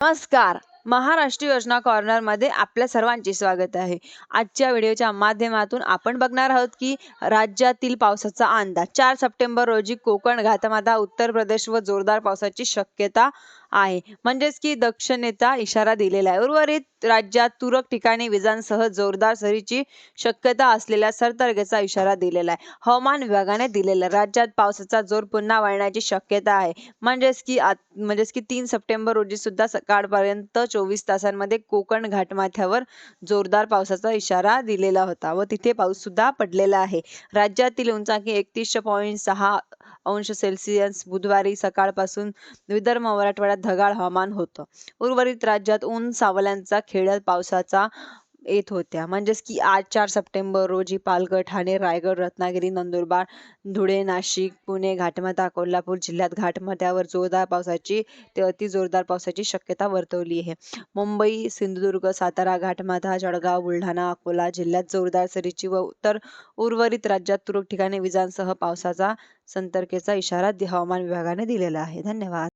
नमस्कार. महाराष्ट्र योजना कॉर्नरमध्ये आपल्या सर्वांचे स्वागत आहे. आजच्या व्हिडिओच्या माध्यमातून आपण बघणार आहोत की राज्यातील पावसाचा अंदाज. चार सप्टेंबर रोजी कोकण घातमाता उत्तर प्रदेश व जोरदार पावसाची शक्यता आहे. म्हणजेच की दक्षिणेचा इशारा दिलेला आहे. उर्वरित राज्यात तुरळक ठिकाणी विजांसह जोरदार सरीची शक्यता असलेल्या सरतर्गेचा इशारा दिलेला आहे. हवामान विभागाने दिलेला आहे. राज्यात पावसाचा जोर पुन्हा वाढण्याची शक्यता आहे. म्हणजेच की आत- म्हणजेच की तीन सप्टेंबर रोजी सुद्धा सकाळपर्यंत चोवीस तासांमध्ये कोकण घाटमाथ्यावर जोरदार पावसाचा इशारा दिलेला होता व तिथे पाऊस सुद्धा पडलेला आहे. राज्यातील उंचाकी एकतीसशे पॉईंट सहा अंश सेल्सिअस बुधवारी सकाळपासून विदर्भ मराठवाड्यात ढगाळ हवामान होतं. उर्वरित राज्यात ऊन सावल्यांचा खेड्यात पावसाचा येत होत्या. म्हणजेच की आज चार सप्टेंबर रोजी पालघर ठाणे रायगड रत्नागिरी नंदुरबार धुळे नाशिक पुणे घाटमाता कोल्हापूर जिल्ह्यात घाटमाथ्यावर जोरदार पावसाची ते अति जोरदार पावसाची शक्यता वर्तवली आहे. मुंबई सिंधुदुर्ग सातारा घाटमाथा जळगाव बुलढाणा अकोला जिल्ह्यात जोरदार सरीची व तर उर्वरित राज्यात तुरळक ठिकाणी विजांसह पावसाचा संतर्केचा इशारा हवामान विभागाने दिलेला आहे. धन्यवाद.